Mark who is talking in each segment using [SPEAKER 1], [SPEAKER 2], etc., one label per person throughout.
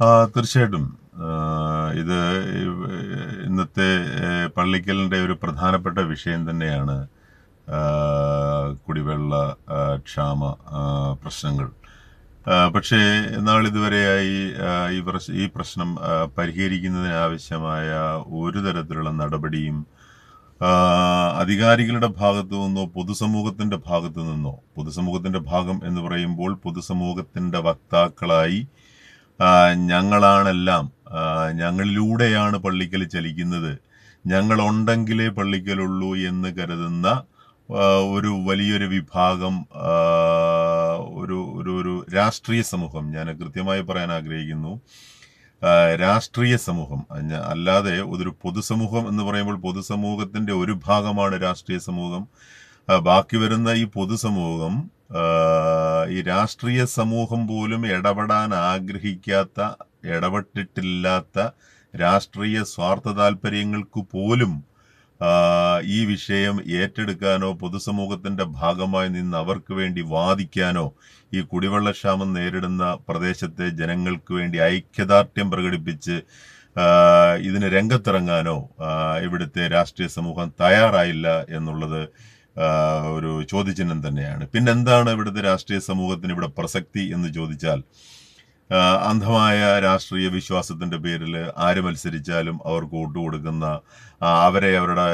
[SPEAKER 1] തീർച്ചയായിട്ടും. ഇത് ഇന്നത്തെ പള്ളിക്കലിന്റെ ഒരു പ്രധാനപ്പെട്ട വിഷയം തന്നെയാണ് കുടിവെള്ള ക്ഷാമ പ്രശ്നങ്ങൾ. പക്ഷേ എന്നാൽ ഇതുവരെയായി ഈ ഈ പ്രശ്നം പരിഹരിക്കുന്നതിനാവശ്യമായ ഒരു തരത്തിലുള്ള നടപടിയും അധികാരികളുടെ ഭാഗത്തു നിന്നോ പൊതുസമൂഹത്തിന്റെ ഭാഗത്തു നിന്നോ പൊതുസമൂഹത്തിന്റെ ഭാഗം എന്ന് പറയുമ്പോൾ പൊതുസമൂഹത്തിന്റെ വക്താക്കളായി ഞങ്ങളാണെല്ലാം ഞങ്ങളിലൂടെയാണ് പള്ളിക്കൽ ചലിക്കുന്നത്. ഞങ്ങളുണ്ടെങ്കിലേ പള്ളിക്കലുള്ളൂ എന്ന് കരുതുന്ന ഒരു വലിയൊരു വിഭാഗം ഒരു ഒരു ഒരു രാഷ്ട്രീയ സമൂഹം ഞാൻ കൃത്യമായി പറയാൻ ആഗ്രഹിക്കുന്നു. രാഷ്ട്രീയ സമൂഹം അല്ലാതെ ഒരു പൊതുസമൂഹം എന്ന് പറയുമ്പോൾ പൊതുസമൂഹത്തിന്റെ ഒരു ഭാഗമാണ് രാഷ്ട്രീയ സമൂഹം. ബാക്കി വരുന്ന ഈ പൊതുസമൂഹം ഈ രാഷ്ട്രീയ സമൂഹം പോലും ഇടപെടാൻ ആഗ്രഹിക്കാത്ത ഇടപെട്ടിട്ടില്ലാത്ത രാഷ്ട്രീയ സ്വാർത്ഥ താല്പര്യങ്ങൾക്ക് പോലും ഈ വിഷയം ഏറ്റെടുക്കാനോ പൊതുസമൂഹത്തിന്റെ ഭാഗമായി നിന്ന് അവർക്ക് വേണ്ടി വാദിക്കാനോ ഈ കുടിവെള്ളക്ഷാമം നേരിടുന്ന പ്രദേശത്തെ ജനങ്ങൾക്ക് വേണ്ടി ഐക്യദാർഢ്യം പ്രകടിപ്പിച്ച് ഇതിന് രംഗത്തിറങ്ങാനോ ഇവിടുത്തെ രാഷ്ട്രീയ സമൂഹം തയ്യാറായില്ല എന്നുള്ളത് ഒരു ചോദ്യചിഹ്നം തന്നെയാണ്. പിന്നെന്താണ് ഇവിടുത്തെ രാഷ്ട്രീയ സമൂഹത്തിന് ഇവിടെ പ്രസക്തി എന്ന് ചോദിച്ചാൽ അന്ധമായ രാഷ്ട്രീയ വിശ്വാസത്തിന്റെ പേരിൽ ആര് മത്സരിച്ചാലും അവർക്ക് വോട്ട് കൊടുക്കുന്ന അവരെ അവരുടെ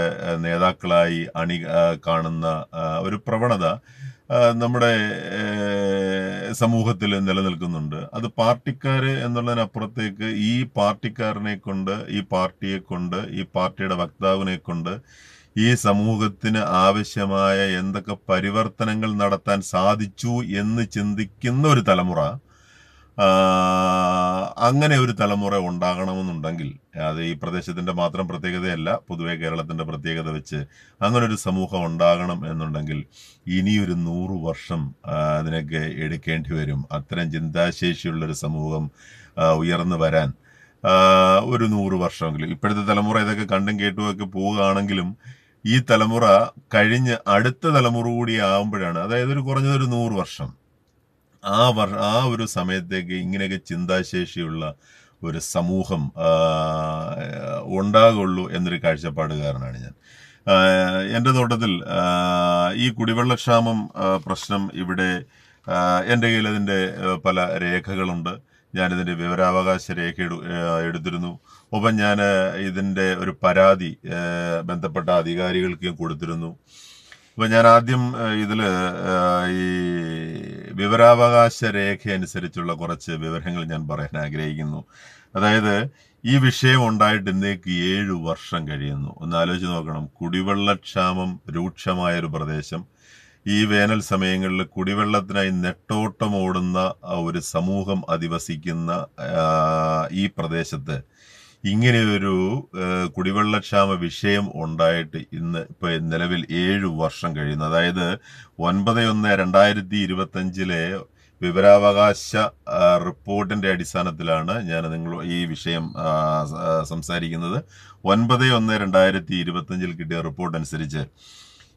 [SPEAKER 1] നേതാക്കളായി അണി കാണുന്ന ഒരു പ്രവണത നമ്മുടെ സമൂഹത്തിൽ നിലനിൽക്കുന്നുണ്ട്. അത് പാർട്ടിക്കാർ എന്നുള്ളതിനപ്പുറത്തേക്ക് ഈ പാർട്ടിക്കാരനെ കൊണ്ട് ഈ പാർട്ടിയെ കൊണ്ട് ഈ പാർട്ടിയുടെ വക്താവിനെ കൊണ്ട് ഈ സമൂഹത്തിന് ആവശ്യമായ എന്തൊക്കെ പരിവർത്തനങ്ങൾ നടത്താൻ സാധിച്ചു എന്ന് ചിന്തിക്കുന്ന ഒരു തലമുറ അങ്ങനെ ഒരു തലമുറ ഉണ്ടാകണമെന്നുണ്ടെങ്കിൽ അത് ഈ പ്രദേശത്തിന്റെ മാത്രം പ്രത്യേകതയല്ല പൊതുവെ കേരളത്തിന്റെ പ്രത്യേകത വെച്ച് അങ്ങനെ ഒരു സമൂഹം ഉണ്ടാകണം എന്നുണ്ടെങ്കിൽ ഇനിയൊരു നൂറ് വർഷം അതിനൊക്കെ എടുക്കേണ്ടി വരും. അത്തരം ചിന്താശേഷിയുള്ള ഒരു സമൂഹം ഉയർന്നു വരാൻ ഒരു നൂറ് വർഷമെങ്കിലും. ഇപ്പോഴത്തെ തലമുറ ഇതൊക്കെ കണ്ടും കേട്ടുമൊക്കെ പോവുകയാണെങ്കിലും ഈ തലമുറ കഴിഞ്ഞ് അടുത്ത തലമുറ കൂടി ആകുമ്പോഴാണ് അതായത് ഒരു കുറഞ്ഞതൊരു നൂറ് വർഷം. ആ വർ ആ ഒരു സമയത്തേക്ക് ഇങ്ങനെയൊക്കെ ചിന്താശേഷിയുള്ള ഒരു സമൂഹം ഉണ്ടാകുള്ളൂ എന്നൊരു കാഴ്ചപ്പാടുകാരനാണ് ഞാൻ. എന്റെ തോട്ടത്തിൽ ഈ കുടിവെള്ളക്ഷാമം പ്രശ്നം ഇവിടെ എന്റെ കയ്യിൽ അതിന്റെ പല രേഖകളുണ്ട്. ഞാനിതിന്റെ വിവരാവകാശ രേഖ എടുത്തിരുന്നു. ഒപ്പം ഞാൻ ഇതിന്റെ ഒരു പരാതി ബന്ധപ്പെട്ട അധികാരികൾക്ക് കൊടുത്തിരുന്നു. അപ്പം ഞാൻ ആദ്യം ഇതിൽ ഈ വിവരാവകാശ രേഖ അനുസരിച്ചുള്ള കുറച്ച് വിവരങ്ങൾ ഞാൻ പറയാൻ ആഗ്രഹിക്കുന്നു. അതായത് ഈ വിഷയം ഉണ്ടായിട്ട് ഇന്നേക്ക് ഏഴു വർഷം കഴിയുന്നു. ഒന്ന് ആലോചിച്ച് നോക്കണം. കുടിവെള്ളക്ഷാമം രൂക്ഷമായ ഒരു പ്രദേശം. ഈ വേനൽ സമയങ്ങളിൽ കുടിവെള്ളത്തിനായി നെട്ടോട്ടമോടുന്ന ഒരു സമൂഹം അധിവസിക്കുന്ന ഈ പ്രദേശത്ത് ഇങ്ങനെയൊരു കുടിവെള്ളക്ഷാമ വിഷയം ഉണ്ടായിട്ട് ഇന്ന് ഇപ്പൊ നിലവിൽ ഏഴു വർഷം കഴിയുന്നു. അതായത് ഒൻപത് ഒന്ന് രണ്ടായിരത്തി ഇരുപത്തി അഞ്ചിലെ വിവരാവകാശ റിപ്പോർട്ടിന്റെ അടിസ്ഥാനത്തിലാണ് ഞാൻ നിങ്ങൾ ഈ വിഷയം സംസാരിക്കുന്നത്. ഒൻപത് ഒന്ന് രണ്ടായിരത്തി ഇരുപത്തി അഞ്ചിൽ കിട്ടിയ റിപ്പോർട്ട് അനുസരിച്ച്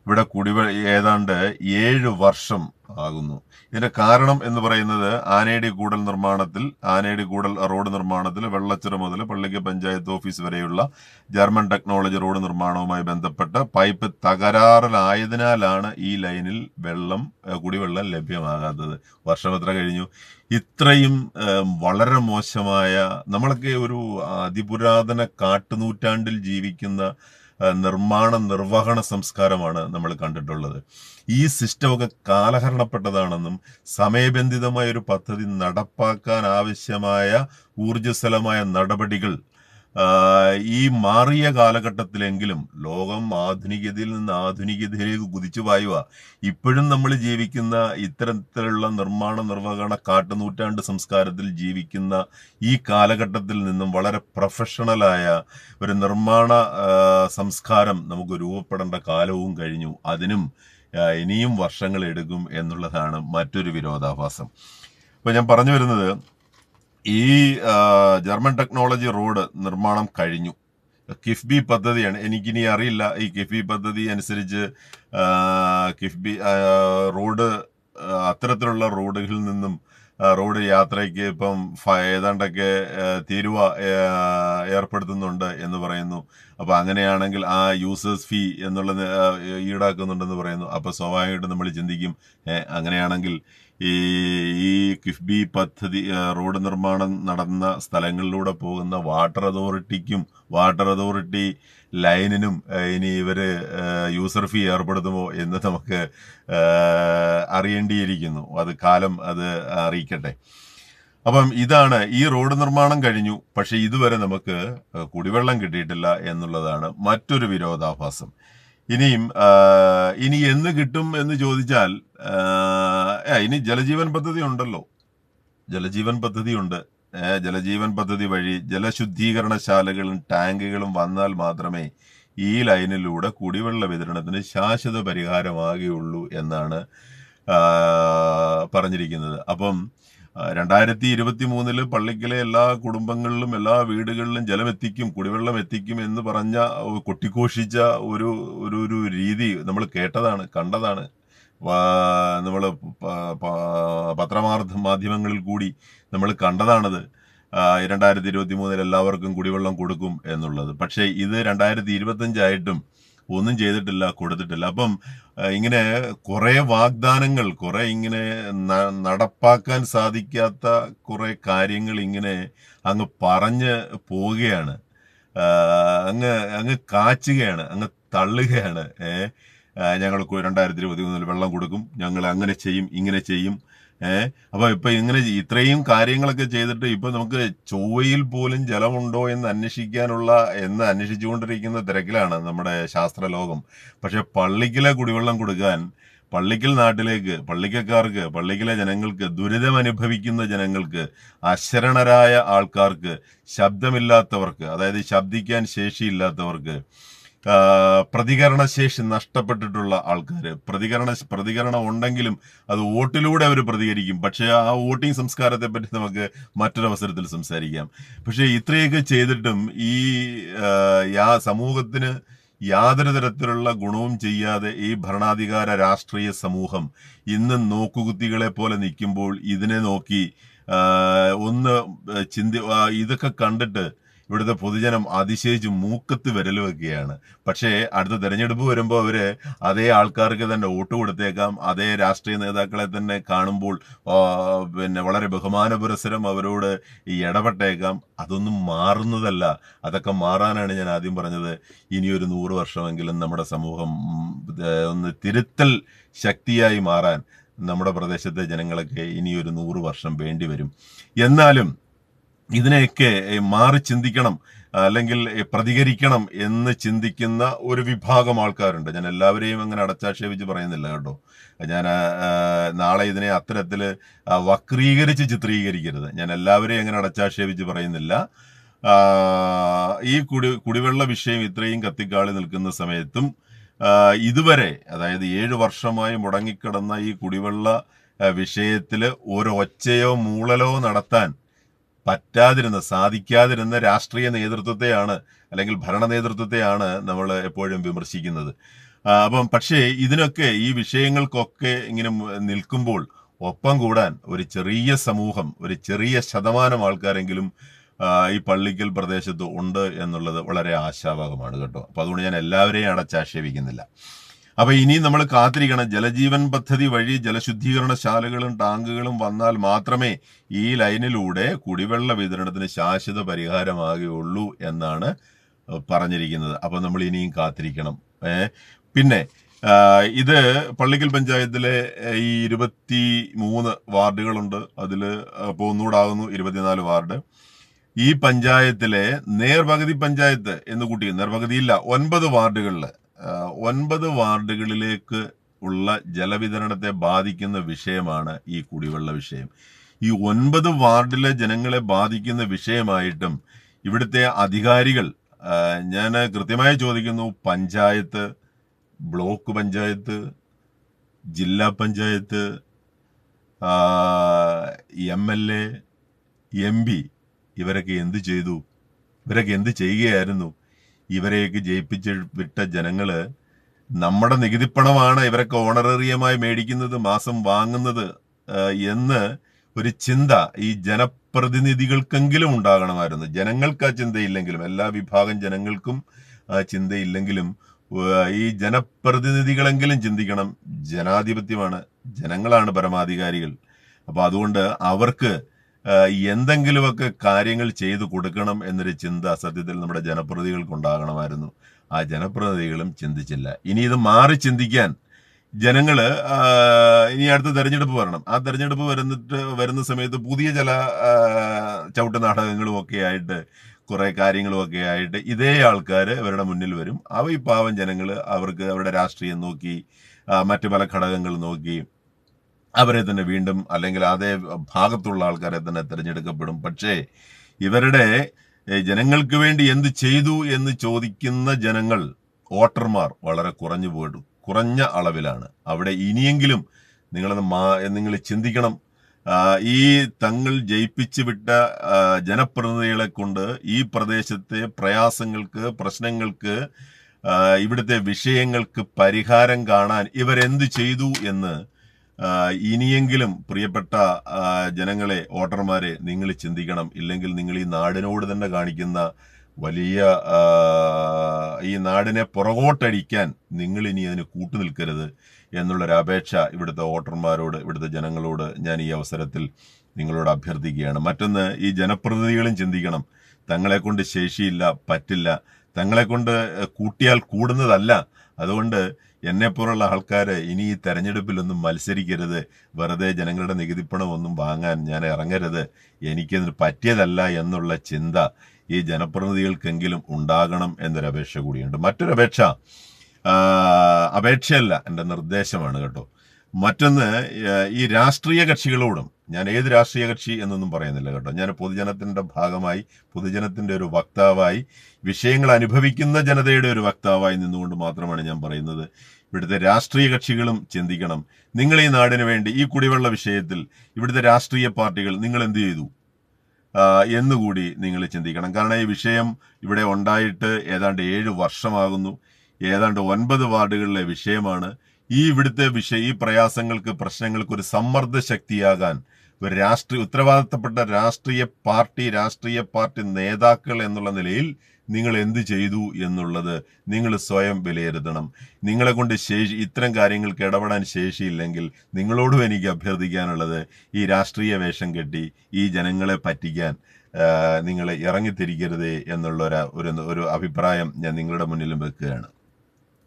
[SPEAKER 1] ഇവിടെ കുടിവെ ഏതാണ്ട് ഏഴ് വർഷം ആകുന്നു. ഇതിന്റെ കാരണം എന്ന് പറയുന്നത് ആനേടി കൂടൽ നിർമ്മാണത്തിൽ ആനേടി കൂടൽ റോഡ് നിർമ്മാണത്തിൽ വെള്ളച്ചിറ മുതൽ പള്ളിക്ക് പഞ്ചായത്ത് ഓഫീസ് വരെയുള്ള ജർമ്മൻ ടെക്നോളജി റോഡ് നിർമ്മാണവുമായി ബന്ധപ്പെട്ട് പൈപ്പ് തകരാറിലായതിനാലാണ് ഈ ലൈനിൽ വെള്ളം കുടിവെള്ളം ലഭ്യമാകാത്തത്. വർഷം എത്ര കഴിഞ്ഞു. ഇത്രയും വളരെ മോശമായ നമ്മളൊക്കെ ഒരു അതിപുരാതന കാട്ടുനൂറ്റാണ്ടിൽ ജീവിക്കുന്ന നിർമ്മാണ നിർവഹണ സംസ്കാരമാണ് നമ്മൾ കണ്ടിട്ടുള്ളത്. ഈ സിസ്റ്റമൊക്കെ കാലഹരണപ്പെട്ടതാണെന്നും സമയബന്ധിതമായ ഒരു പദ്ധതി നടപ്പാക്കാൻ ആവശ്യമായ ഊർജസ്വലമായ നടപടികൾ ഈ മാറിയ കാലഘട്ടത്തിലെങ്കിലും ലോകം ആധുനികതയിൽ നിന്ന് ആധുനികതയിലേക്ക് കുതിച്ചു പായുക. ഇപ്പോഴും നമ്മൾ ജീവിക്കുന്ന ഇത്തരത്തിലുള്ള നിർമ്മാണ നിർവഹണ കാട്ടുനൂറ്റാണ്ട് സംസ്കാരത്തിൽ ജീവിക്കുന്ന ഈ കാലഘട്ടത്തിൽ നിന്നും വളരെ പ്രൊഫഷണലായ ഒരു നിർമ്മാണ സംസ്കാരം നമുക്ക് രൂപപ്പെടേണ്ട കാലവും കഴിഞ്ഞു. അതിനും ഇനിയും വർഷങ്ങൾ എടുക്കും എന്നുള്ളതാണ് മറ്റൊരു വിരോധാഭാസം. അപ്പൊ ഞാൻ പറഞ്ഞു വരുന്നത് ഈ ജർമ്മൻ ടെക്നോളജി റോഡ് നിർമ്മാണം കഴിഞ്ഞു. കിഫ്ബി പദ്ധതിയാണ്. എനിക്കിനി അറിയില്ല. ഈ കിഫ്ബി പദ്ധതി അനുസരിച്ച് കിഫ്ബി റോഡ് അത്തരത്തിലുള്ള റോഡുകളിൽ നിന്നും റോഡ് യാത്രയ്ക്ക് ഇപ്പം ഏതാണ്ടൊക്കെ തീരുവ ഏർപ്പെടുത്തുന്നുണ്ട് എന്ന് പറയുന്നു. അപ്പൊ അങ്ങനെയാണെങ്കിൽ ആ യൂസേഴ്സ് ഫീ എന്നുള്ളത് ഈടാക്കുന്നുണ്ടെന്ന് പറയുന്നു. അപ്പൊ സ്വാഭാവികമായിട്ടും നമ്മൾ ചിന്തിക്കും അങ്ങനെയാണെങ്കിൽ ഈ കിഫ്ബി പദ്ധതി റോഡ് നിർമ്മാണം നടന്ന സ്ഥലങ്ങളിലൂടെ പോകുന്ന വാട്ടർ അതോറിറ്റിക്കും വാട്ടർ അതോറിറ്റി ലൈനിനും ഇനി ഇവർ യൂസർ ഫീ ഏർപ്പെടുത്തുമോ എന്ന് നമുക്ക് അറിയേണ്ടിയിരിക്കുന്നു. അത് കാലം അത് അറിയിക്കട്ടെ. അപ്പം ഇതാണ് ഈ റോഡ് നിർമ്മാണം കഴിഞ്ഞു പക്ഷേ ഇതുവരെ നമുക്ക് കുടിവെള്ളം കിട്ടിയിട്ടില്ല എന്നുള്ളതാണ് മറ്റൊരു വിരോധാഭാസം. ഇനിയും ഇനി എന്ന് കിട്ടും എന്ന് ചോദിച്ചാൽ ഇനി ജലജീവൻ പദ്ധതി ഉണ്ടല്ലോ. ജലജീവൻ പദ്ധതി ഉണ്ട്. ജലജീവൻ പദ്ധതി വഴി ജലശുദ്ധീകരണശാലകളും ടാങ്കുകളും വന്നാൽ മാത്രമേ ഈ ലൈനിലൂടെ കുടിവെള്ള വിതരണത്തിന് ശാശ്വത പരിഹാരമാകുകയുള്ളൂ എന്നാണ് പറഞ്ഞിരിക്കുന്നത്. അപ്പം രണ്ടായിരത്തി ഇരുപത്തി മൂന്നിൽ പള്ളിക്കലെ എല്ലാ കുടുംബങ്ങളിലും എല്ലാ വീടുകളിലും ജലമെത്തിക്കും കുടിവെള്ളം എത്തിക്കും എന്ന് പറഞ്ഞ കൊട്ടിഘോഷിച്ച ഒരു ഒരു രീതി നമ്മൾ കേട്ടതാണ് കണ്ടതാണ്. നമ്മൾ പത്രമാർദ്ധ മാധ്യമങ്ങളിൽ കൂടി നമ്മൾ കണ്ടതാണത്. രണ്ടായിരത്തി ഇരുപത്തി മൂന്നിൽ എല്ലാവർക്കും കുടിവെള്ളം കൊടുക്കും എന്നുള്ളത്. പക്ഷേ ഇത് രണ്ടായിരത്തി ഇരുപത്തഞ്ചായിട്ടും ഒന്നും ചെയ്തിട്ടില്ല കൊടുത്തിട്ടില്ല. അപ്പം ഇങ്ങനെ കുറേ വാഗ്ദാനങ്ങൾ കുറേ ഇങ്ങനെ നടപ്പാക്കാൻ സാധിക്കാത്ത കുറേ കാര്യങ്ങൾ ഇങ്ങനെ അങ്ങ് പറഞ്ഞ് പോവുകയാണ്. അങ്ങ് അങ്ങ് കാച്ചുകയാണ് അങ്ങ് തള്ളുകയാണ്. ഏ ആ, ഞങ്ങൾ രണ്ടായിരത്തി ഇരുപത്തി മൂന്നിൽ വെള്ളം കൊടുക്കും. ഞങ്ങൾ അങ്ങനെ ചെയ്യും ഇങ്ങനെ ചെയ്യും. ഏഹ് അപ്പൊ ഇപ്പൊ ഇങ്ങനെ ഇത്രയും കാര്യങ്ങളൊക്കെ ചെയ്തിട്ട് ഇപ്പൊ നമുക്ക് ചൊവ്വയിൽ പോലും ജലമുണ്ടോ എന്ന് അന്വേഷിക്കാനുള്ള എന്ന് അന്വേഷിച്ചുകൊണ്ടിരിക്കുന്ന തിരക്കിലാണ് നമ്മുടെ ശാസ്ത്രലോകം. പക്ഷെ പള്ളിക്കിലെ കുടിവെള്ളം കൊടുക്കാൻ പള്ളിക്കൽ നാട്ടിലേക്ക് പള്ളിക്കക്കാർക്ക് പള്ളിക്കലെ ജനങ്ങൾക്ക് ദുരിതം അനുഭവിക്കുന്ന ജനങ്ങൾക്ക് അശരണരായ ആൾക്കാർക്ക് ശബ്ദമില്ലാത്തവർക്ക് അതായത് ശബ്ദിക്കാൻ ശേഷിയില്ലാത്തവർക്ക് പ്രതികരണശേഷി നഷ്ടപ്പെട്ടിട്ടുള്ള ആൾക്കാർ പ്രതികരണ പ്രതികരണം ഉണ്ടെങ്കിലും അത് വോട്ടിലൂടെ അവർ പ്രതികരിക്കും. പക്ഷേ ആ വോട്ടിംഗ് സംസ്കാരത്തെ പറ്റി നമുക്ക് മറ്റൊരവസരത്തിൽ സംസാരിക്കാം. പക്ഷേ ഇത്രയൊക്കെ ചെയ്തിട്ടും ഈ യാ സമൂഹത്തിന് യാതൊരു തരത്തിലുള്ള ഗുണവും ചെയ്യാതെ ഈ ഭരണാധികാര രാഷ്ട്രീയ സമൂഹം ഇന്ന് നോക്കുകുത്തികളെ പോലെ നിൽക്കുമ്പോൾ ഇതിനെ നോക്കി ഒന്ന് ചിന്തി ഇതൊക്കെ കണ്ടിട്ട് ഇവിടുത്തെ പൊതുജനം അതിശയിച്ച് മൂക്കത്ത് വിരൽ വെക്കുകയാണ്. പക്ഷേ അടുത്ത തെരഞ്ഞെടുപ്പ് വരുമ്പോൾ അവർ അതേ ആൾക്കാർക്ക് തന്നെ വോട്ട് കൊടുത്തേക്കാം അതേ രാഷ്ട്രീയ നേതാക്കളെ തന്നെ കാണുമ്പോൾ പിന്നെ വളരെ ബഹുമാന പുരസരം അവരോട് ഈ ഇടപെട്ടേക്കാം. അതൊന്നും മാറുന്നതല്ല. അതൊക്കെ മാറാനാണ് ഞാൻ ആദ്യം പറഞ്ഞത്. ഇനിയൊരു നൂറ് വർഷമെങ്കിലും നമ്മുടെ സമൂഹം ഒന്ന് തിരുത്തൽ ശക്തിയായി മാറാൻ നമ്മുടെ പ്രദേശത്തെ ജനങ്ങളൊക്കെ ഇനിയൊരു നൂറ് വർഷം വേണ്ടി വരും എന്നാലും ഇതിനെയൊക്കെ മാറി ചിന്തിക്കണം അല്ലെങ്കിൽ പ്രതികരിക്കണം എന്ന് ചിന്തിക്കുന്ന ഒരു വിഭാഗം ആൾക്കാരുണ്ട്. ഞാൻ എല്ലാവരെയും അങ്ങനെ അടച്ചാക്ഷേപിച്ച് പറയുന്നില്ല കേട്ടോ. ഞാൻ നാളെ ഇതിനെ അത്തരത്തിൽ വക്രീകരിച്ച് ചിത്രീകരിക്കരുത്. ഞാൻ എല്ലാവരെയും അങ്ങനെ അടച്ചാക്ഷേപിച്ച് പറയുന്നില്ല. ഈ കുടി കുടിവെള്ള വിഷയം ഇത്രയും കത്തിക്കാളി നിൽക്കുന്ന സമയത്തും ഇതുവരെ അതായത് ഏഴ് വർഷമായി മുടങ്ങിക്കിടന്ന ഈ കുടിവെള്ള വിഷയത്തിൽ ഒരൊച്ചയോ മൂളലോ നടത്താൻ പറ്റാതിരുന്ന സാധിക്കാതിരുന്ന രാഷ്ട്രീയ നേതൃത്വത്തെയാണ് അല്ലെങ്കിൽ ഭരണ നേതൃത്വത്തെയാണ് നമ്മൾ എപ്പോഴും വിമർശിക്കുന്നത്. അപ്പം പക്ഷേ ഇതിനൊക്കെ ഈ വിഷയങ്ങൾക്കൊക്കെ ഇങ്ങനെ നിൽക്കുമ്പോൾ ഒപ്പം കൂടാൻ ഒരു ചെറിയ സമൂഹം ഒരു ചെറിയ ശതമാനം ആൾക്കാരെങ്കിലും ഈ പള്ളിക്കൽ പ്രദേശത്ത് ഉണ്ട് എന്നുള്ളത് വളരെ ആശാവഹമാണ് കേട്ടോ. അപ്പൊ അതുകൊണ്ട് ഞാൻ എല്ലാവരെയും അടച്ചാക്ഷേപിക്കുന്നില്ല. അപ്പൊ ഇനി നമ്മൾ കാത്തിരിക്കണം. ജലജീവൻ പദ്ധതി വഴി ജലശുദ്ധീകരണശാലകളും ടാങ്കുകളും വന്നാൽ മാത്രമേ ഈ ലൈനിലൂടെ കുടിവെള്ള വിതരണത്തിന് ശാശ്വത പരിഹാരമാകുകയുള്ളൂ എന്നാണ് പറഞ്ഞിരിക്കുന്നത്. അപ്പൊ നമ്മൾ ഇനിയും കാത്തിരിക്കണം. പിന്നെ ഇത് പള്ളിക്കൽ പഞ്ചായത്തിലെ ഈ ഇരുപത്തി മൂന്ന് വാർഡുകളുണ്ട്. അതിൽ ഇപ്പോൾ ഒന്നുകൂടാകുന്നു ഇരുപത്തിനാല് വാർഡ്. ഈ പഞ്ചായത്തിലെ നേർപകുതി പഞ്ചായത്ത് എന്ന് കൂട്ടി നേർപകുതിയില്ല ഒൻപത് വാർഡുകളിൽ ഒൻപത് വാർഡുകളിലേക്ക് ഉള്ള ജലവിതരണത്തെ ബാധിക്കുന്ന വിഷയമാണ് ഈ കുടിവെള്ള വിഷയം. ഈ ഒൻപത് വാർഡിലെ ജനങ്ങളെ ബാധിക്കുന്ന വിഷയമായിട്ടും ഇവിടുത്തെ അധികാരികൾ ഞാൻ കൃത്യമായി ചോദിക്കുന്നു പഞ്ചായത്ത് ബ്ലോക്ക് പഞ്ചായത്ത് ജില്ലാ panchayat M L A M P ഇവരൊക്കെ എന്ത് ചെയ്തു? ഇവരൊക്കെ എന്ത് ചെയ്യുകയായിരുന്നു? ഇവരെയൊക്കെ ജയിപ്പിച്ച് വിട്ട ജനങ്ങൾ നമ്മുടെ നികുതിപ്പണമാണ് ഇവരൊക്കെ ഓണറേറിയമായി മേടിക്കുന്നത് മാസം വാങ്ങുന്നത് എന്ന് ഒരു ചിന്ത ഈ ജനപ്രതിനിധികൾക്കെങ്കിലും ഉണ്ടാകണമായിരുന്നു. ജനങ്ങൾക്ക് ആ ചിന്തയില്ലെങ്കിലും എല്ലാ വിഭാഗം ജനങ്ങൾക്കും ആ ചിന്തയില്ലെങ്കിലും ഈ ജനപ്രതിനിധികളെങ്കിലും ചിന്തിക്കണം. ജനാധിപത്യമാണ് ജനങ്ങളാണ് പരമാധികാരികൾ. അപ്പൊ അതുകൊണ്ട് അവർക്ക് എന്തെങ്കിലുമൊക്കെ കാര്യങ്ങൾ ചെയ്തു കൊടുക്കണം എന്നൊരു ചിന്ത സത്യത്തിൽ നമ്മുടെ ജനപ്രതിനിധികൾക്ക് ഉണ്ടാകണമായിരുന്നു ആ ജനപ്രതിനിധികളും ചിന്തിച്ചില്ല. ഇനി ഇത് മാറി ചിന്തിക്കാൻ ജനങ്ങൾ ഇനി അടുത്ത തെരഞ്ഞെടുപ്പ് വരണം. ആ തെരഞ്ഞെടുപ്പ് വരുന്നിട്ട് വരുന്ന സമയത്ത് പുതിയ ചില ചവിട്ട് നാടകങ്ങളും ഒക്കെ ആയിട്ട് കുറേ കാര്യങ്ങളും ഒക്കെ ആയിട്ട് ഇതേ ആൾക്കാർ അവരുടെ മുന്നിൽ വരും. അവ ഈ പാവം ജനങ്ങൾ അവർക്ക് അവരുടെ രാഷ്ട്രീയം നോക്കി മറ്റു പല ഘടകങ്ങൾ നോക്കി അവരെ തന്നെ വീണ്ടും അല്ലെങ്കിൽ അതേ ഭാഗത്തുള്ള ആൾക്കാരെ തന്നെ തിരഞ്ഞെടുക്കപ്പെടും. പക്ഷേ ഇവരുടെ ജനങ്ങൾക്ക് വേണ്ടി എന്ത് ചെയ്തു എന്ന് ചോദിക്കുന്ന ജനങ്ങൾ വോട്ടർമാർ വളരെ കുറഞ്ഞു പോയിട്ടു കുറഞ്ഞ അളവിലാണ്. അവിടെ ഇനിയെങ്കിലും നിങ്ങളത് മാ നിങ്ങൾ ചിന്തിക്കണം. ഈ തങ്ങൾ ജയിപ്പിച്ചു വിട്ട ജനപ്രതിനിധികളെ കൊണ്ട് ഈ പ്രദേശത്തെ പ്രയാസങ്ങൾക്ക് പ്രശ്നങ്ങൾക്ക് ഇവിടുത്തെ വിഷയങ്ങൾക്ക് പരിഹാരം കാണാൻ ഇവരെന്ത് ചെയ്തു എന്ന് ഇനിയെങ്കിലും പ്രിയപ്പെട്ട ജനങ്ങളെ വോട്ടർമാരെ നിങ്ങൾ ചിന്തിക്കണം. ഇല്ലെങ്കിൽ നിങ്ങൾ ഈ നാടിനോട് തന്നെ കാണിക്കുന്ന വലിയ ഈ നാടിനെ പുറകോട്ടടിക്കാൻ നിങ്ങൾ ഇനി അതിന് കൂട്ടുനിൽക്കരുത് നിൽക്കരുത് എന്നുള്ളൊരപേക്ഷ ഇവിടുത്തെ വോട്ടർമാരോട് ഇവിടുത്തെ ജനങ്ങളോട് ഞാൻ ഈ അവസരത്തിൽ നിങ്ങളോട് അഭ്യർത്ഥിക്കുകയാണ്. മറ്റൊന്ന് ഈ ജനപ്രതിനിധികളും ചിന്തിക്കണം. തങ്ങളെ കൊണ്ട് ശേഷിയില്ല പറ്റില്ല. തങ്ങളെ കൊണ്ട് കൂട്ടിയാൽ കൂടുന്നതല്ല. അതുകൊണ്ട് എന്നെപ്പോലുള്ള ആൾക്കാർ ഇനി ഈ തെരഞ്ഞെടുപ്പിലൊന്നും മത്സരിക്കരുത്. വെറുതെ ജനങ്ങളുടെ നികുതിപ്പണം ഒന്നും വാങ്ങാൻ ഞാൻ ഇറങ്ങരുത്. എനിക്കതിന് പറ്റിയതല്ല എന്നുള്ള ചിന്ത ഈ ജനപ്രതിനിധികൾക്കെങ്കിലും ഉണ്ടാകണം എന്നൊരു അപേക്ഷ കൂടിയുണ്ട്. മറ്റൊരു അപേക്ഷ അപേക്ഷയല്ല എന്റെ നിർദ്ദേശമാണ് കേട്ടോ. മറ്റൊന്ന് ഈ രാഷ്ട്രീയ കക്ഷികളോടും ഞാൻ ഏത് രാഷ്ട്രീയ കക്ഷി എന്നൊന്നും പറയുന്നില്ല കേട്ടോ. ഞാൻ പൊതുജനത്തിന്റെ ഭാഗമായി പൊതുജനത്തിന്റെ ഒരു വക്താവായി വിഷയങ്ങൾ അനുഭവിക്കുന്ന ജനതയുടെ ഒരു വക്താവായി നിന്നുകൊണ്ട് മാത്രമാണ് ഞാൻ പറയുന്നത്. ഇവിടുത്തെ രാഷ്ട്രീയ കക്ഷികളും ചിന്തിക്കണം. നിങ്ങൾ ഈ നാടിന് വേണ്ടി ഈ കുടിവെള്ള വിഷയത്തിൽ ഇവിടുത്തെ രാഷ്ട്രീയ പാർട്ടികൾ നിങ്ങൾ എന്ത് ചെയ്തു? എന്നുകൂടി നിങ്ങൾ ചിന്തിക്കണം. കാരണം ഈ വിഷയം ഇവിടെ ഉണ്ടായിട്ട് ഏതാണ്ട് ഏഴ് വർഷമാകുന്നു. ഏതാണ്ട് ഒൻപത് വാർഡുകളിലെ വിഷയമാണ്. ഈ ഇവിടുത്തെ വിഷയ ഈ പ്രയാസങ്ങൾക്ക് പ്രശ്നങ്ങൾക്ക് ഒരു സമ്മർദ്ദ ശക്തിയാകാൻ ഒരു രാഷ്ട്രീയ ഉത്തരവാദിത്തപ്പെട്ട രാഷ്ട്രീയ പാർട്ടി രാഷ്ട്രീയ പാർട്ടി നേതാക്കൾ എന്നുള്ള നിലയിൽ നിങ്ങൾ എന്ത് ചെയ്തു എന്നുള്ളത് നിങ്ങൾ സ്വയം വിലയിരുത്തണം. നിങ്ങളെ കൊണ്ട് ശേഷി ഇത്തരം കാര്യങ്ങൾക്ക് ഇടപെടാൻ ശേഷിയില്ലെങ്കിൽ നിങ്ങളോടും എനിക്ക് അഭ്യർത്ഥിക്കാനുള്ളത് ഈ രാഷ്ട്രീയ വേഷം കെട്ടി ഈ ജനങ്ങളെ പറ്റിക്കാൻ നിങ്ങൾ ഇറങ്ങിത്തിരിക്കരുതേ എന്നുള്ള ഒരു ഒരു അഭിപ്രായം ഞാൻ നിങ്ങളുടെ മുന്നിലും വെക്കുകയാണ്.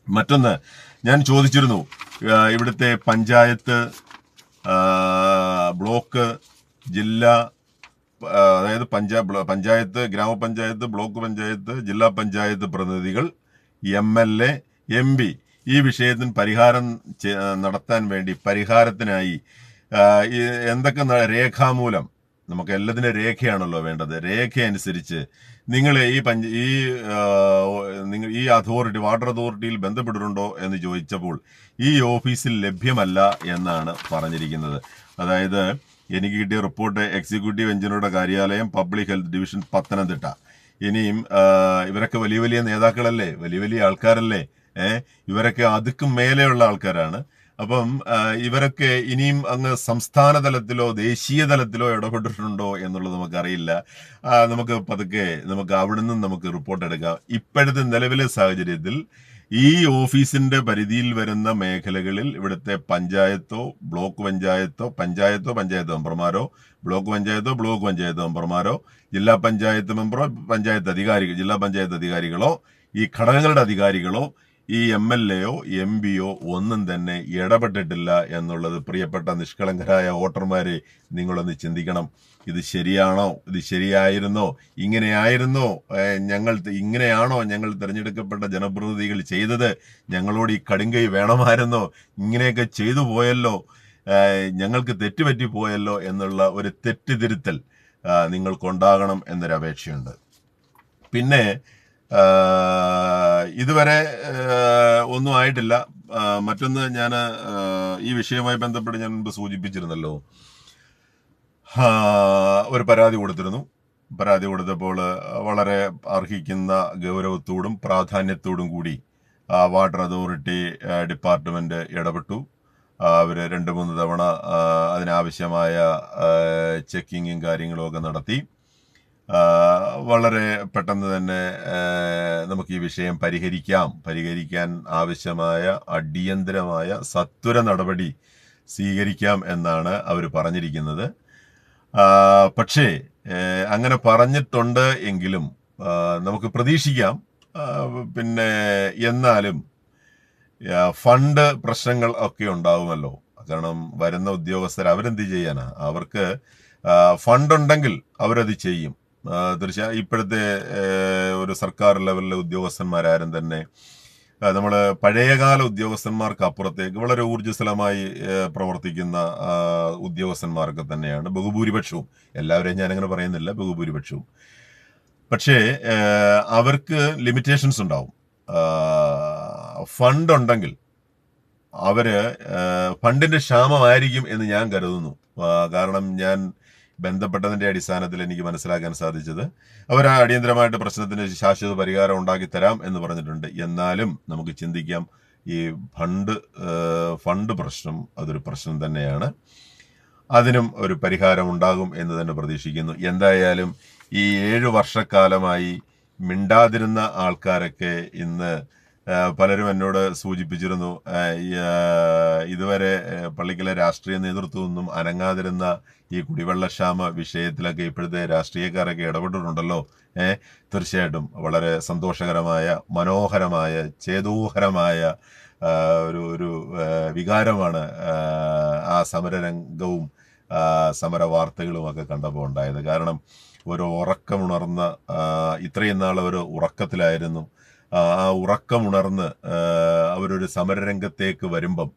[SPEAKER 1] മറ്റൊന്ന് ഞാൻ ചോദിച്ചിരുന്നു ഇവിടുത്തെ പഞ്ചായത്ത് ബ്ലോക്ക് ജില്ല അതായത് പഞ്ചാ ബ്ലോ- പഞ്ചായത്ത് ഗ്രാമപഞ്ചായത്ത് ബ്ലോക്ക് പഞ്ചായത്ത് ജില്ലാ പഞ്ചായത്ത് പ്രതിനിധികൾ M L A M P. ഈ വിഷയത്തിന് പരിഹാരം നടത്താൻ വേണ്ടി പരിഹാരത്തിനായി എന്തൊക്കെ രേഖാമൂലം നമുക്ക് എല്ലാത്തിനും രേഖയാണല്ലോ വേണ്ടത്. രേഖ അനുസരിച്ച് നിങ്ങൾ ഈ പഞ്ച ഈ നിങ്ങൾ ഈ അതോറിറ്റി വാട്ടർ അതോറിറ്റിയിൽ ബന്ധപ്പെട്ടിട്ടുണ്ടോ എന്ന് ചോദിച്ചപ്പോൾ ഈ ഓഫീസിൽ ലഭ്യമല്ല എന്നാണ് പറഞ്ഞിരിക്കുന്നത്. അതായത് എനിക്ക് കിട്ടിയ റിപ്പോർട്ട് എക്സിക്യൂട്ടീവ് എഞ്ചിനീയറുടെ കാര്യാലയം പബ്ലിക് ഹെൽത്ത് ഡിവിഷൻ പത്തനംതിട്ട. ഇനിയും ഇവരൊക്കെ വലിയ വലിയ നേതാക്കളല്ലേ? വലിയ വലിയ ആൾക്കാരല്ലേ? ഏഹ് ഇവരൊക്കെ അതുക്കും മേലെയുള്ള ആൾക്കാരാണ്. അപ്പം ഇവരൊക്കെ ഇനിയും അങ്ങ് സംസ്ഥാന തലത്തിലോ ദേശീയ തലത്തിലോ ഇടപെട്ടിട്ടുണ്ടോ എന്നുള്ളത് നമുക്കറിയില്ല. നമുക്ക് പതുക്കെ നമുക്ക് അവിടുന്ന് നമുക്ക് റിപ്പോർട്ട് എടുക്കാം. ഇപ്പോഴത്തെ നിലവിലെ സാഹചര്യത്തിൽ ഈ ഓഫീസിന്റെ പരിധിയിൽ വരുന്ന മേഖലകളിൽ ഇവിടുത്തെ പഞ്ചായത്തോ ബ്ലോക്ക് പഞ്ചായത്തോ പഞ്ചായത്തോ പഞ്ചായത്ത് മെമ്പർമാരോ ബ്ലോക്ക് പഞ്ചായത്തോ ബ്ലോക്ക് പഞ്ചായത്ത് മെമ്പർമാരോ ജില്ലാ പഞ്ചായത്ത് മെമ്പറോ പഞ്ചായത്ത് അധികാരികൾ ജില്ലാ പഞ്ചായത്ത് അധികാരികളോ ഈ ഘടകങ്ങളുടെ അധികാരികളോ ഈ എം എൽ എയോ എം പിയോ ഒന്നും തന്നെ ഇടപെട്ടിട്ടില്ല എന്നുള്ളത് പ്രിയപ്പെട്ട നിഷ്കളങ്കരായ വോട്ടർമാരെ നിങ്ങളൊന്ന് ചിന്തിക്കണം. ഇത് ശരിയാണോ? ഇത് ശരിയായിരുന്നോ? ഇങ്ങനെയായിരുന്നോ? ഞങ്ങൾ ഇങ്ങനെയാണോ ഞങ്ങൾ തിരഞ്ഞെടുക്കപ്പെട്ട ജനപ്രതിനിധികൾ ചെയ്തത്? ഞങ്ങളോട് ഈ കടുങ്കൈ വേണമായിരുന്നോ? ഇങ്ങനെയൊക്കെ ചെയ്തു പോയല്ലോ? ഞങ്ങൾക്ക് തെറ്റുപറ്റി പോയല്ലോ എന്നുള്ള ഒരു തെറ്റിതിരുത്തൽ നിങ്ങൾക്കുണ്ടാകണം എന്നൊരു അപേക്ഷയുണ്ട് പിന്നെ ഇതുവരെ ഒന്നും ആയിട്ടില്ല. മറ്റൊന്ന് ഞാൻ ഈ വിഷയവുമായി ബന്ധപ്പെട്ട് ഞാൻ മുമ്പ് സൂചിപ്പിച്ചിരുന്നല്ലോ. ഒരു പരാതി കൊടുത്തിരുന്നു. പരാതി കൊടുത്തപ്പോൾ വളരെ അർഹിക്കുന്ന ഗൗരവത്തോടും പ്രാധാന്യത്തോടും കൂടി വാട്ടർ അതോറിറ്റി ഡിപ്പാർട്ട്മെന്റ് ഇടപെട്ടു. അവർ രണ്ട് മൂന്ന് തവണ അതിനാവശ്യമായ ചെക്കിങ്ങും കാര്യങ്ങളും ഒക്കെ നടത്തി. വളരെ പെട്ടെന്ന് തന്നെ നമുക്ക് ഈ വിഷയം പരിഹരിക്കാം. പരിഹരിക്കാൻ ആവശ്യമായ അടിയന്തരമായ സത്വര നടപടി സ്വീകരിക്കാം എന്നാണ് അവർ പറഞ്ഞിരിക്കുന്നത്. പക്ഷേ അങ്ങനെ പറഞ്ഞിട്ടുണ്ട് എങ്കിലും നമുക്ക് പ്രതീക്ഷിക്കാം. പിന്നെ എന്നാലും ഫണ്ട് പ്രശ്നങ്ങൾ ഒക്കെ ഉണ്ടാവുമല്ലോ. കാരണം വരുന്ന ഉദ്യോഗസ്ഥർ അവരെന്ത് ചെയ്യാനാ? അവർക്ക് ഫണ്ടുണ്ടെങ്കിൽ അവരത് ചെയ്യും. ആ, തീർച്ചയായും ഇപ്പോഴത്തെ ഒരു സർക്കാർ ലെവലിലെ ഉദ്യോഗസ്ഥന്മാരാരും തന്നെ നമ്മൾ പഴയകാല ഉദ്യോഗസ്ഥന്മാർക്ക് അപ്പുറത്തേക്ക് വളരെ ഊർജസ്വലമായി പ്രവർത്തിക്കുന്ന ഉദ്യോഗസ്ഥന്മാർക്ക് തന്നെയാണ്. ബഹുഭൂരിപക്ഷവും എല്ലാവരെയും ഞാനങ്ങനെ പറയുന്നില്ല ബഹുഭൂരിപക്ഷവും. പക്ഷേ അവർക്ക് ലിമിറ്റേഷൻസ് ഉണ്ടാവും. ഫണ്ട് ഉണ്ടെങ്കിൽ അവർ ഫണ്ടിന്റെ ക്ഷാമമായിരിക്കും എന്ന് ഞാൻ കരുതുന്നു. കാരണം ഞാൻ ബന്ധപ്പെട്ടതിന്റെ അടിസ്ഥാനത്തിൽ എനിക്ക് മനസ്സിലാക്കാൻ സാധിച്ചത്. അവർ ആ അടിയന്തരമായിട്ട് പ്രശ്നത്തിന് ശാശ്വത പരിഹാരം ഉണ്ടാക്കി തരാം എന്ന് പറഞ്ഞിട്ടുണ്ട്. എന്നാലും നമുക്ക് ചിന്തിക്കാം ഈ ഫണ്ട് ഫണ്ട് പ്രശ്നം അതൊരു പ്രശ്നം തന്നെയാണ്. അതിനും ഒരു പരിഹാരം ഉണ്ടാകും എന്ന് തന്നെ പ്രതീക്ഷിക്കുന്നു. എന്തായാലും ഈ ഏഴു വർഷക്കാലമായി മിണ്ടാതിരുന്ന ആൾക്കാരൊക്കെ ഇന്ന് പലരും എന്നോട് സൂചിപ്പിച്ചിരുന്നു ഇതുവരെ പള്ളിക്കലെ രാഷ്ട്രീയ നേതൃത്വമൊന്നും അനങ്ങാതിരുന്ന ഈ കുടിവെള്ളക്ഷാമ വിഷയത്തിലൊക്കെ ഇപ്പോഴത്തെ രാഷ്ട്രീയക്കാരൊക്കെ ഇടപെട്ടിട്ടുണ്ടല്ലോ ഏഹ് തീർച്ചയായിട്ടും വളരെ സന്തോഷകരമായ മനോഹരമായ ചേതോഹരമായ ഒരു ഒരു വികാരമാണ് ആ, സമരരംഗവും സമര വാർത്തകളും ഒക്കെ കണ്ടപ്പോൾ ഉണ്ടായത്. കാരണം ഒരു ഉറക്കമുണർന്ന ഇത്രയും നാൾ ഒരു ഉറക്കത്തിലായിരുന്നു. ആ ഉറക്കമുണർന്ന് അവരൊരു സമരരംഗത്തേക്ക് വരുമ്പം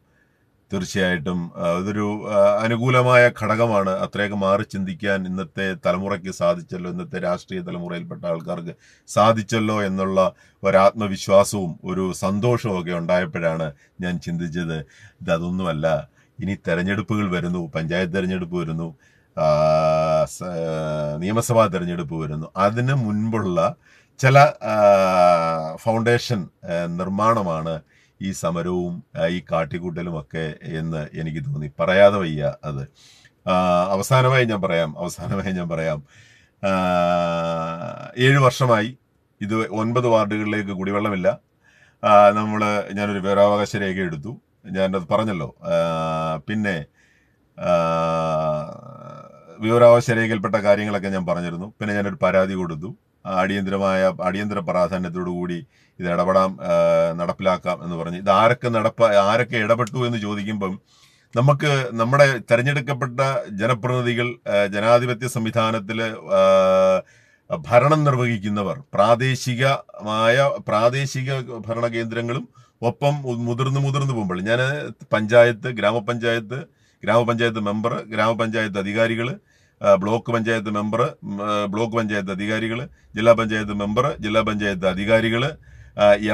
[SPEAKER 1] തീർച്ചയായിട്ടും അതൊരു അനുകൂലമായ ഘടകമാണ്. അത്രയൊക്കെ മാറി ചിന്തിക്കാൻ ഇന്നത്തെ തലമുറയ്ക്ക് സാധിച്ചല്ലോ ഇന്നത്തെ രാഷ്ട്രീയ തലമുറയിൽപ്പെട്ട ആൾക്കാർക്ക് സാധിച്ചല്ലോ എന്നുള്ള ഒരാത്മവിശ്വാസവും ഒരു സന്തോഷവും ഒക്കെ ഉണ്ടായപ്പോഴാണ് ഞാൻ ചിന്തിച്ചത് ഇതൊന്നുമല്ല ഇനി തെരഞ്ഞെടുപ്പുകൾ വരുന്നു പഞ്ചായത്ത് തെരഞ്ഞെടുപ്പ് വരുന്നു നിയമസഭാ തെരഞ്ഞെടുപ്പ് വരുന്നു. അതിന് മുൻപുള്ള ചില ഫൗണ്ടേഷൻ നിർമ്മാണമാണ് ഈ സമരവും ഈ കാട്ടിക്കൂട്ടലും ഒക്കെ എന്ന് എനിക്ക് തോന്നി. പറയാതെ വയ്യ അത്. അവസാനമായി ഞാൻ പറയാം അവസാനമായി ഞാൻ പറയാം. ഏഴ് വർഷമായി ഇത് ഒൻപത് വാർഡുകളിലേക്ക് കുടിവെള്ളമില്ല. നമ്മൾ ഞാനൊരു വിവരാവകാശ രേഖ എടുത്തു. ഞാനത് പറഞ്ഞല്ലോ. പിന്നെ വിവരാവകാശ രേഖയിൽപ്പെട്ട കാര്യങ്ങളൊക്കെ ഞാൻ പറഞ്ഞിരുന്നു. പിന്നെ ഞാനൊരു പരാതി കൊടുത്തു. അടിയന്തരമായ അടിയന്തര പ്രാധാന്യത്തോടുകൂടി ഇത് ഇടപെടാം നടപ്പിലാക്കാം എന്ന് പറഞ്ഞ്. ഇത് ആരൊക്കെ നടപ്പ ആരൊക്കെ ഇടപെട്ടു എന്ന് ചോദിക്കുമ്പം നമുക്ക് നമ്മുടെ തെരഞ്ഞെടുക്കപ്പെട്ട ജനപ്രതിനിധികൾ ജനാധിപത്യ സംവിധാനത്തിൽ ഭരണം നിർവഹിക്കുന്നവർ പ്രാദേശികമായ പ്രാദേശിക ഭരണ കേന്ദ്രങ്ങളും ഒപ്പം മുതിർന്ന് മുതിർന്ന് പോകുമ്പോൾ ഞാൻ പഞ്ചായത്ത് ഗ്രാമപഞ്ചായത്ത് ഗ്രാമപഞ്ചായത്ത് മെമ്പർ ഗ്രാമപഞ്ചായത്ത് അധികാരികൾ block panchayat member block panchayat അധികാരികൾ ജില്ലാ പഞ്ചായത്ത് മെമ്പർ ജില്ലാ പഞ്ചായത്ത് അധികാരികൾ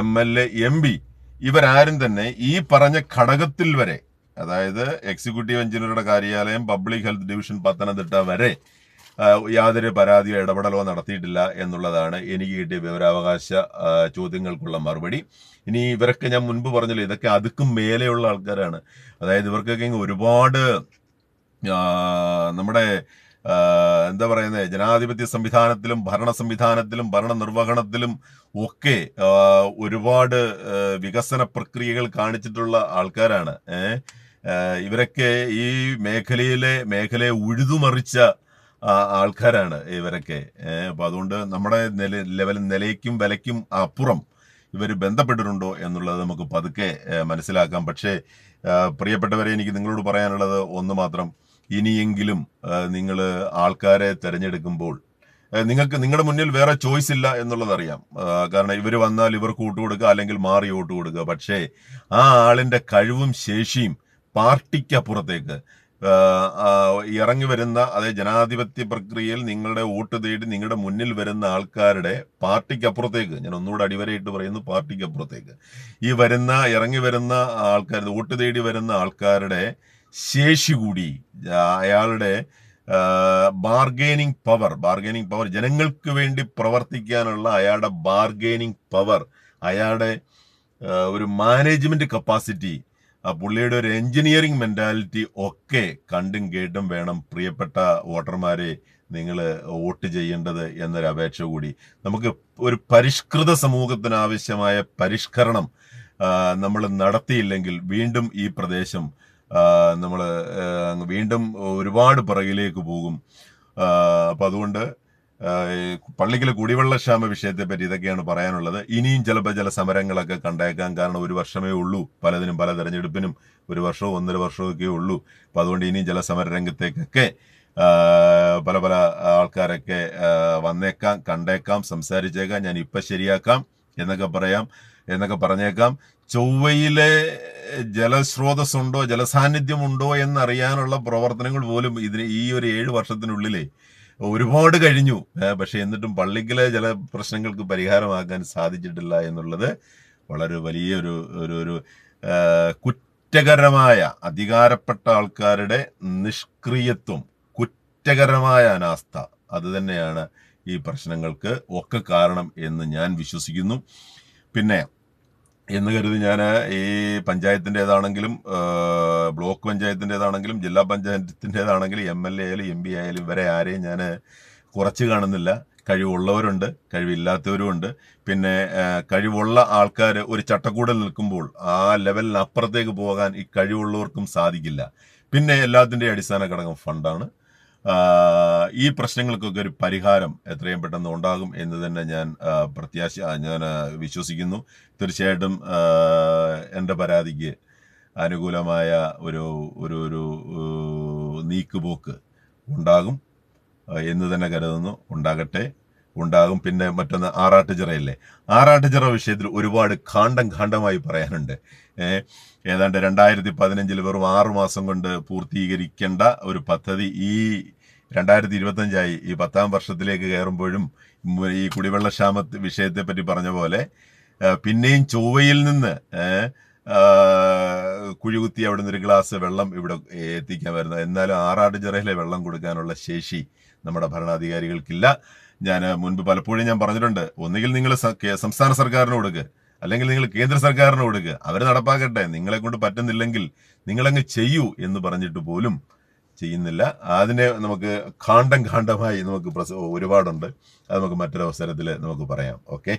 [SPEAKER 1] M L A M P ഇവരാരും തന്നെ ഈ പറഞ്ഞ ഘടകത്തിൽ വരെ അതായത് എക്സിക്യൂട്ടീവ് എഞ്ചിനീയറുടെ കാര്യാലയം പബ്ലിക് ഹെൽത്ത് ഡിവിഷൻ പത്തനംതിട്ട വരെ യാതൊരു പരാതിയോ ഇടപെടലോ നടത്തിയിട്ടില്ല എന്നുള്ളതാണ് എനിക്ക് കിട്ടിയ വിവരാവകാശ ചോദ്യങ്ങൾക്കുള്ള മറുപടി. ഇനി ഇവരൊക്കെ ഞാൻ മുൻപ് പറഞ്ഞല്ലോ ഇതൊക്കെ അതുക്കും മേലെയുള്ള ആൾക്കാരാണ്. അതായത് ഇവർക്കൊക്കെ ഒരുപാട് നമ്മുടെ എന്താ പറയുന്നത് ജനാധിപത്യ സംവിധാനത്തിലും ഭരണ സംവിധാനത്തിലും ഭരണ നിർവഹണത്തിലും ഒക്കെ ഒരുപാട് വികസന പ്രക്രിയകൾ കാണിച്ചിട്ടുള്ള ആൾക്കാരാണ്. ഇവരൊക്കെ ഈ മേഖലയിലെ മേഖലയെ ഉഴുതുമറിച്ച ആൾക്കാരാണ് ഇവരൊക്കെ. അപ്പോൾ അപ്പൊ അതുകൊണ്ട് നമ്മുടെ നില ലെവൽ നിലയ്ക്കും വിലയ്ക്കും അപ്പുറം ഇവർ ബന്ധപ്പെട്ടിട്ടുണ്ടോ എന്നുള്ളത് നമുക്ക് പതുക്കെ മനസ്സിലാക്കാം. പക്ഷേ പ്രിയപ്പെട്ടവരെ എനിക്ക് നിങ്ങളോട് പറയാനുള്ളത് ഒന്ന് മാത്രം ഇനിയെങ്കിലും നിങ്ങൾ ആൾക്കാരെ തിരഞ്ഞെടുക്കുമ്പോൾ നിങ്ങൾക്ക് നിങ്ങളുടെ മുന്നിൽ വേറെ ചോയ്സ് ഇല്ല എന്നുള്ളതറിയാം. കാരണം ഇവർ വന്നാൽ ഇവർക്ക് വോട്ട് കൊടുക്കുക അല്ലെങ്കിൽ മാറി വോട്ട് കൊടുക്കുക. പക്ഷേ ആ ആളിന്റെ കഴിവും ശേഷിയും പാർട്ടിക്കപ്പുറത്തേക്ക് ഇറങ്ങി വരുന്ന അതായത് ജനാധിപത്യ പ്രക്രിയയിൽ നിങ്ങളുടെ വോട്ട് തേടി നിങ്ങളുടെ മുന്നിൽ വരുന്ന ആൾക്കാരുടെ പാർട്ടിക്കപ്പുറത്തേക്ക് ഞാൻ ഒന്നുകൂടെ അടിവരയിട്ട് പറയുന്നു പാർട്ടിക്കപ്പുറത്തേക്ക്. ഈ വരുന്ന ഇറങ്ങി വരുന്ന ആൾക്കാർ വോട്ട് തേടി വരുന്ന ആൾക്കാരുടെ ശേഷി കൂടി അയാളുടെ ബാർഗെയിനിങ് പവർ ബാർഗെയിനിങ് പവർ ജനങ്ങൾക്ക് വേണ്ടി പ്രവർത്തിക്കാനുള്ള അയാളുടെ ബാർഗെയിനിങ് പവർ അയാളുടെ ഒരു മാനേജ്മെന്റ് കപ്പാസിറ്റി ആ പുള്ളിയുടെ ഒരു എഞ്ചിനീയറിംഗ് മെന്റാലിറ്റി ഒക്കെ കണ്ടും കേട്ടും വേണം പ്രിയപ്പെട്ട വോട്ടർമാരെ നിങ്ങൾ വോട്ട് ചെയ്യേണ്ടത് എന്നൊരു അപേക്ഷ കൂടി. നമുക്ക് ഒരു പരിഷ്കൃത സമൂഹത്തിന് ആവശ്യമായ പരിഷ്കരണം നമ്മൾ നടത്തിയില്ലെങ്കിൽ വീണ്ടും ഈ പ്രദേശം നമ്മൾ വീണ്ടും ഒരുപാട് പിറകിലേക്ക് പോകും. അപ്പം അതുകൊണ്ട് പള്ളിക്കലെ കുടിവെള്ളക്ഷാമ വിഷയത്തെ പറ്റി ഇതൊക്കെയാണ് പറയാനുള്ളത്. ഇനിയും ചിലപ്പോൾ ചില സമരങ്ങളൊക്കെ കണ്ടേക്കാം. കാരണം ഒരു വർഷമേ ഉള്ളൂ. പലതിനും പല തെരഞ്ഞെടുപ്പിനും ഒരു വർഷവും ഒന്നര വർഷവും ഒക്കെ ഉള്ളൂ. അപ്പം അതുകൊണ്ട് ഇനിയും ചില സമരരംഗത്തേക്കൊക്കെ പല പല ആൾക്കാരൊക്കെ വന്നേക്കാം കണ്ടേക്കാം സംസാരിച്ചേക്കാം. ഞാൻ ഇപ്പം ശരിയാക്കാം എന്നൊക്കെ പറയാം എന്നൊക്കെ പറഞ്ഞേക്കാം. ചൊവ്വയിലെ ജലസ്രോതസ്സുണ്ടോ ജലസാന്നിധ്യമുണ്ടോ എന്നറിയാനുള്ള പ്രവർത്തനങ്ങൾ പോലും ഇതിന് ഈ ഒരു ഏഴ് വർഷത്തിനുള്ളിലേ ഒരുപാട് കഴിഞ്ഞു. പക്ഷെ എന്നിട്ടും പള്ളിക്കലെ ചില പ്രശ്നങ്ങൾക്ക് പരിഹാരമാക്കാൻ സാധിച്ചിട്ടില്ല എന്നുള്ളത് വളരെ വലിയൊരു ഒരു ഒരു കുറ്റകരമായ അധികാരപ്പെട്ട ആൾക്കാരുടെ നിഷ്ക്രിയത്വം കുറ്റകരമായ അനാസ്ഥ. അത് തന്നെയാണ് ഈ പ്രശ്നങ്ങൾക്ക് ഒക്കെ കാരണം എന്ന് ഞാൻ വിശ്വസിക്കുന്നു. പിന്നെ എന്ന് കരുതി ഞാൻ ഈ പഞ്ചായത്തിന്റെതാണെങ്കിലും ബ്ലോക്ക് പഞ്ചായത്തിന്റെതാണെങ്കിലും ജില്ലാ പഞ്ചായത്തിന്റെതാണെങ്കിലും എം എൽ എ ആയാലും എം പി ആയാലും ഇവരെ ആരെയും ഞാൻ കുറച്ച് കാണുന്നില്ല. കഴിവുള്ളവരുണ്ട് കഴിവില്ലാത്തവരുമുണ്ട്. പിന്നെ കഴിവുള്ള ആൾക്കാർ ഒരു ചട്ടക്കൂടൽ നിൽക്കുമ്പോൾ ആ ലെവലിന് അപ്പുറത്തേക്ക് പോകാൻ ഈ കഴിവുള്ളവർക്കും സാധിക്കില്ല. പിന്നെ എല്ലാത്തിന്റെയും അടിസ്ഥാന ഘടകം ഫണ്ടാണ്. ഈ പ്രശ്നങ്ങൾക്കൊക്കെ ഒരു പരിഹാരം എത്രയും പെട്ടെന്ന് ഉണ്ടാകും എന്ന് തന്നെ ഞാൻ പ്രത്യാശ ഞാൻ വിശ്വസിക്കുന്നു. തീർച്ചയായിട്ടും എന്റെ പരാതിക്ക് അനുകൂലമായ ഒരു ഒരു ഒരു നീക്കുപോക്ക് ഉണ്ടാകും എന്ന് തന്നെ കരുതുന്നു. ഉണ്ടാകട്ടെ. ഉണ്ടാകും. പിന്നെ മറ്റൊന്ന് ആറാട്ടുചിറയല്ലേ? ആറാട്ടുചിറ വിഷയത്തിൽ ഒരുപാട് ഖാണ്ഡം ഖാണ്ഡമായി പറയാനുണ്ട്. ഏതാണ്ട് രണ്ടായിരത്തി പതിനഞ്ചിൽ വെറും ആറു മാസം കൊണ്ട് പൂർത്തീകരിക്കേണ്ട ഒരു പദ്ധതി ഈ രണ്ടായിരത്തി ഇരുപത്തഞ്ചായി ഈ പത്താം വർഷത്തിലേക്ക് കയറുമ്പോഴും ഈ കുടിവെള്ളക്ഷാമ വിഷയത്തെ പറ്റി പറഞ്ഞ പോലെ പിന്നെയും ചൊവ്വയിൽ നിന്ന് കുഴികുത്തി അവിടെ നിന്ന് ഒരു ഗ്ലാസ് വെള്ളം ഇവിടെ എത്തിക്കാൻ വരുന്നത് എന്നാലും ആറാട്ടുചിറയിലെ വെള്ളം കൊടുക്കാനുള്ള ശേഷി നമ്മുടെ ഭരണാധികാരികൾക്കില്ല. ഞാൻ മുൻപ് പലപ്പോഴും ഞാൻ പറഞ്ഞിട്ടുണ്ട് ഒന്നുകിൽ നിങ്ങൾ സംസ്ഥാന സർക്കാരിന് കൊടുക്കുക അല്ലെങ്കിൽ നിങ്ങൾ കേന്ദ്ര സർക്കാരിന് കൊടുക്കുക. അവർ നടപ്പാക്കട്ടെ. നിങ്ങളെ കൊണ്ട് പറ്റുന്നില്ലെങ്കിൽ നിങ്ങളങ്ങ് ചെയ്യൂ എന്ന് പറഞ്ഞിട്ട് പോലും ചെയ്യുന്നില്ല. അതിനെ നമുക്ക് ഖാണ്ഡം ഖാണ്ഡമായി നമുക്ക് ഒരുപാടുണ്ട്. അത് നമുക്ക് മറ്റൊരു അവസരത്തിൽ നമുക്ക് പറയാം. ഓക്കെ?